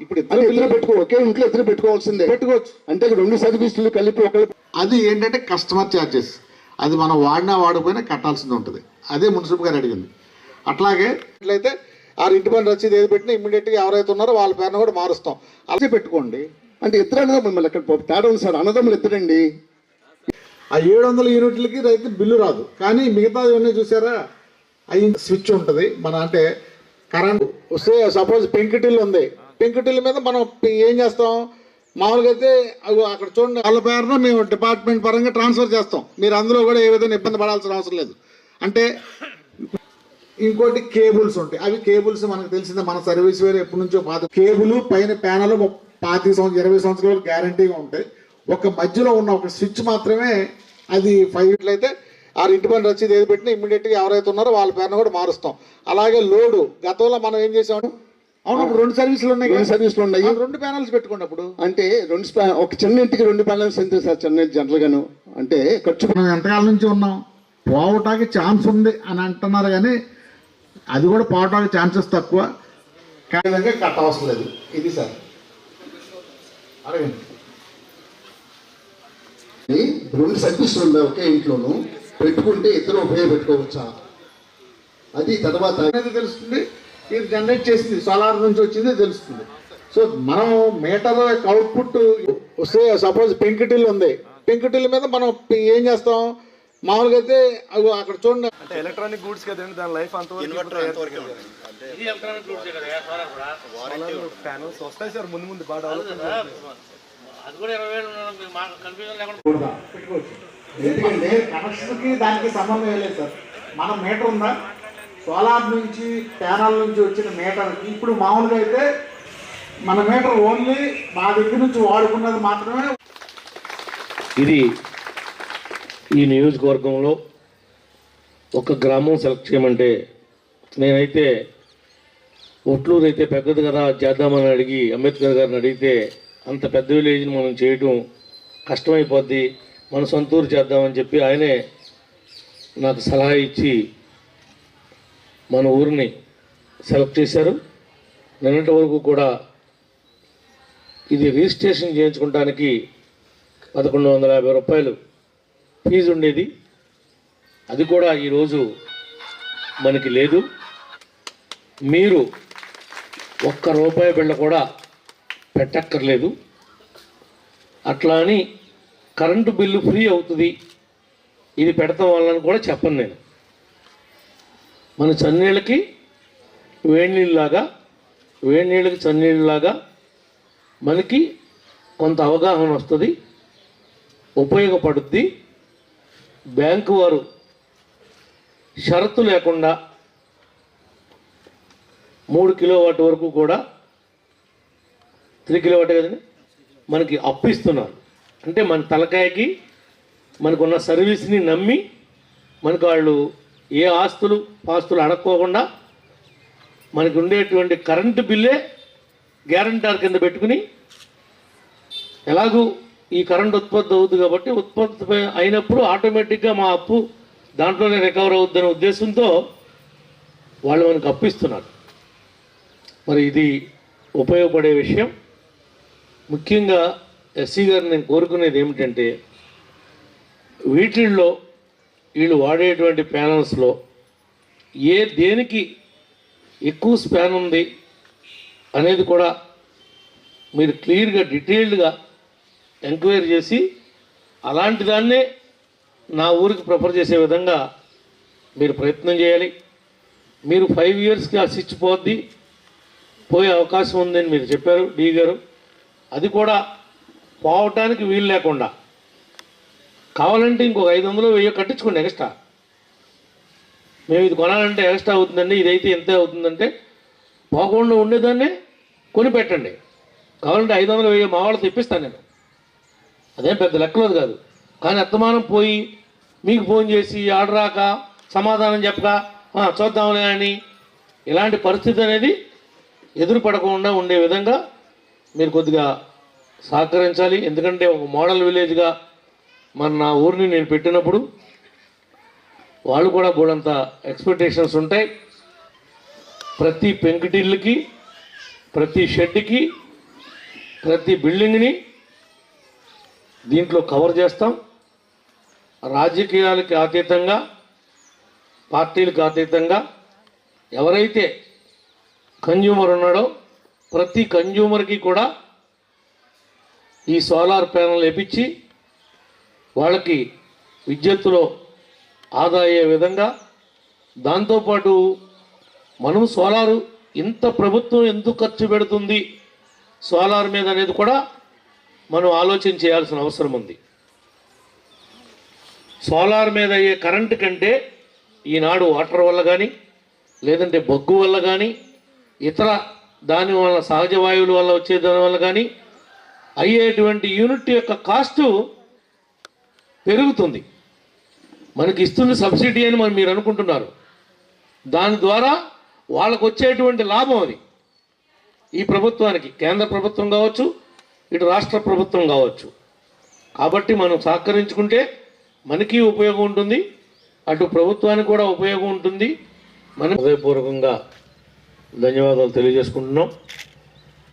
ఇప్పుడు ఇద్దరు ఇద్దరు పెట్టుకో ఒకే ఇంట్లో ఇద్దరు పెట్టుకోవాల్సిందే. పెట్టుకోవచ్చు. అంటే రెండు సర్వీసులు కలిపి ఒకళ్ళు అది ఏంటంటే కస్టమర్ ఛార్జెస్ అది మనం వాడినా వాడకపోయినా కట్టాల్సింది ఉంటుంది. అదే మున్సిపల్ గారు అడిగింది. అట్లాగే ఇట్లయితే ఆ ఇంటి పని రసీదు ఏది పెట్టినా ఇమ్మీడియట్గా ఎవరైతే ఉన్నారో వాళ్ళ పేరును కూడా మారుస్తాం. అదే పెట్టుకోండి. అంటే ఇద్దరు అన్నదమ్ములు మళ్ళీ అక్కడ తేడా ఉంది సార్? అన్నదమ్ములు ఇద్దరండి ఆ ఏడు వందల యూనిట్లకి రైతు బిల్లు రాదు. కానీ మిగతా ఇవన్నీ చూసారా? అవి స్విచ్ ఉంటుంది. మన అంటే కరెంట్ వస్తే సపోజ్ పెంకుటిల్లు ఉంది. పెంకుటిల్లు మీద మనం ఏం చేస్తాం? మామూలుగా అయితే అవి అక్కడ చూడండి వాళ్ళ పేరున మేము డిపార్ట్మెంట్ పరంగా ట్రాన్స్ఫర్ చేస్తాం. మీరు అందులో కూడా ఏ విధంగా ఇబ్బంది పడాల్సిన అవసరం లేదు. అంటే ఇంకోటి కేబుల్స్ ఉంటాయి. అవి కేబుల్స్ మనకు తెలిసిందే మన సర్వీస్ వేరే ఎప్పటి నుంచో పాత కేబుల్ పైన ప్యానల్ పాతి సంవత్సరం ఇరవై సంవత్సరాలు గ్యారంటీగా ఉంటాయి. ఒక మధ్యలో ఉన్న ఒక స్విచ్ మాత్రమే అది ఫైవ్ అయితే ఆ ఇంటి పని రసీదు ఏది పెట్టినా ఇమ్మీడియట్గా ఎవరైతే ఉన్నారో వాళ్ళ పేరును కూడా మారుస్తాం. అలాగే లోడు. గతంలో మనం ఏం చేసాము అవును ఇప్పుడు రెండు సర్వీసులు ఉన్నాయి రెండు? సర్వీసులు ఉన్నాయి. రెండు ప్యానల్స్ పెట్టుకోండి అప్పుడు. అంటే రెండు ఒక చిన్న ఇంటికి రెండు ప్యానల్స్ ఎంత సార్? చిన్న జనరల్ గాను. అంటే ఖర్చు మనం ఎంతకాలం నుంచి ఉన్నాం? పోవటానికి ఛాన్స్ ఉంది అని అంటున్నారు కానీ అది కూడా పోవటానికి ఛాన్సెస్ తక్కువ. కానీ విధంగా కట్ అవసరం లేదు. ఇది సార్. అడగండి. రెండు సర్వీసులు ఉన్నాయి ఒకే ఇంట్లోను పెట్టుకుంటే ఇద్దరు ఉపయోగపెట్టుకోవచ్చా? అది తర్వాత అనేది తెలుస్తుంది. ఇది జనరేట్ చేసింది. సోలార్ నుంచి వచ్చింది తెలుస్తుంది. సో మనం మీటర్ యొక్క అవుట్పుట్ వస్తే సపోజ్ పెంకుటిల్లు ఉంది. పెంకుటిల్లు మీద మనం ఏం చేస్తాం? మామూలుగా అయితే అవి అక్కడ చూడండి. అంటే ఎలక్ట్రానిక్ గూడ్స్ కదండి దాని లైఫ్ అంతవరకు ప్యానల్స్ వస్తాయి సార్ ముందు ముందు బాగా డెవలప్మెంట్ అది కూడా ఇరవై వేలు ఉన్నది మాకు కన్ఫ్యూజన్ లేకుండా కూడదా? పెట్టుకోవచ్చు. ఎందుకంటే కనెక్షన్కి దానికి సంబంధం లేదు సార్. మన మీటర్ ఉందా? సోలార్ నుంచి ప్యానల్ నుంచి వచ్చిన మీటర్కి ఇప్పుడు మామూలుగా అయితే మన మీటర్ ఓన్లీ మా దగ్గర నుంచి వాడుకున్నది మాత్రమే ఇది ఈ నియోజకవర్గంలో ఒక గ్రామం సెలెక్ట్ చేయమంటే నేనైతే ఒట్లూరు అయితే పెద్దది కదా చేద్దామని అడిగి అంబేద్కర్ గారిని అడిగితే అంత పెద్ద విలేజ్ని మనం చేయటం కష్టమైపోద్ది. మన సొంతూరు చేద్దామని చెప్పి ఆయనే నాకు సలహా ఇచ్చి మన ఊరిని సెలెక్ట్ చేశారు. నిన్నటి వరకు కూడా ఇది రిజిస్ట్రేషన్ చేయించుకోవడానికి పదకొండు వందల యాభై రూపాయలు ఫీజు ఉండేది. అది కూడా ఈరోజు మనకి లేదు. మీరు ఒక్క రూపాయి బిళ్ళ కూడా పెట్టక్కర్లేదు. అట్లా అని కరెంటు బిల్లు ఫ్రీ అవుతుంది. ఇది పెడతాం వాళ్ళని కూడా చెప్పను నేను. మన చన్నీళ్ళకి వేడి నీళ్ళలాగా వేడి నీళ్ళకి చన్నీళ్ళలాగా మనకి కొంత అవగాహన వస్తుంది. ఉపయోగపడుద్ది. బ్యాంకు వారు షరతు లేకుండా మూడు కిలోవాట్ వరకు కూడా త్రీ కిలోవాట్ కదండి మనకి అప్పు ఇస్తున్నారు. అంటే మన తలకాయకి మనకున్న సర్వీస్ని నమ్మి మనకు వాళ్ళు ఏ ఆస్తులు పాస్తులు అడక్కోకుండా మనకు ఉండేటువంటి కరెంటు బిల్లే గ్యారంటార్ కింద పెట్టుకుని ఎలాగూ ఈ కరెంట్ ఉత్పత్తి అవుద్ది కాబట్టి ఉత్పత్తి అయినప్పుడు ఆటోమేటిక్గా మా అప్పు దాంట్లోనే రికవర్ అవుద్దనే ఉద్దేశంతో వాళ్ళు మనకు అప్పిస్తున్నారు. మరి ఇది ఉపయోగపడే విషయం. ముఖ్యంగా ఎస్సీ గారిని నేను కోరుకునేది ఏమిటంటే వీటిల్లో వీళ్ళు వాడేటువంటి ప్యానల్స్లో ఏ దేనికి ఎక్కువ స్పాన్ ఉంది అనేది కూడా మీరు క్లియర్గా డీటెయిల్డ్గా ఎంక్వైరీ చేసి అలాంటి దాన్నే నా ఊరికి ప్రిఫర్ చేసే విధంగా మీరు ప్రయత్నం చేయాలి. మీరు ఫైవ్ ఇయర్స్కి ఆ స్విచ్ పోద్ది పోయే అవకాశం ఉందని మీరు చెప్పారు డి గారు. అది కూడా పోవటానికి వీలు లేకుండా. కావాలంటే ఇంకొక ఐదు వందలు వెయ్యి కట్టించుకోండి ఎక్స్ట్రా. మేము ఇది కొనాలంటే ఎక్స్ట్రా అవుతుందండి ఇదైతే ఎంత అవుతుందంటే పోకుండా ఉండేదాన్నే కొని పెట్టండి. కావాలంటే ఐదు వందలు వెయ్యి మా వాళ్ళు తెప్పిస్తాను నేను. అదేం పెద్ద లెక్కలేదు కాదు. కానీ అత్తమానం పోయి మీకు ఫోన్ చేసి ఆర్డర్ రాక సమాధానం చెప్పక చూద్దాంలే అని ఇలాంటి పరిస్థితి అనేది ఎదురుపడకుండా ఉండే విధంగా మీరు కొద్దిగా సహకరించాలి. ఎందుకంటే ఒక మోడల్ విలేజ్గా మన నా ఊరిని నేను పెట్టినప్పుడు వాళ్ళు కూడా బోడంత ఎక్స్పెక్టేషన్స్ ఉంటాయి. ప్రతి పెంకుటిల్లుకి ప్రతి షెడ్కి ప్రతి బిల్డింగ్ని దీంట్లో కవర్ చేస్తాం. రాజకీయాలకి అతీతంగా పార్టీలకు అతీతంగా ఎవరైతే కన్జ్యూమర్ ఉన్నాడో ప్రతి కన్జ్యూమర్కి కూడా ఈ సోలార్ ప్యానల్ వేపించి వాళ్ళకి విద్యుత్తులో ఆదా అయ్యే విధంగా దాంతోపాటు మనం సోలారు ఇంత ప్రభుత్వం ఎందుకు ఖర్చు పెడుతుంది సోలార్ మీద అనేది కూడా మనం ఆలోచన చేయాల్సిన అవసరం ఉంది. సోలార్ మీద అయ్యే కరెంటు కంటే ఈనాడు వాటర్ వల్ల కానీ లేదంటే బొగ్గు వల్ల కానీ ఇతర దాని వల్ల సహజ వాయువుల వల్ల వచ్చే దాని వల్ల కానీ అయ్యేటువంటి యూనిట్ యొక్క కాస్టు పెరుగుతుంది. మనకి ఇస్తున్న సబ్సిడీ అని మనం మీరు అనుకుంటున్నారు. దాని ద్వారా వాళ్ళకు వచ్చేటువంటి లాభం అది. ఈ ప్రభుత్వానికి కేంద్ర ప్రభుత్వం కావచ్చు ఇటు రాష్ట్ర ప్రభుత్వం కావచ్చు. కాబట్టి మనం సహకరించుకుంటే మనకి ఉపయోగం ఉంటుంది అటు ప్రభుత్వానికి కూడా ఉపయోగం ఉంటుంది. మనం హృదయపూర్వకంగా ధన్యవాదాలు తెలియజేసుకుంటున్నాం.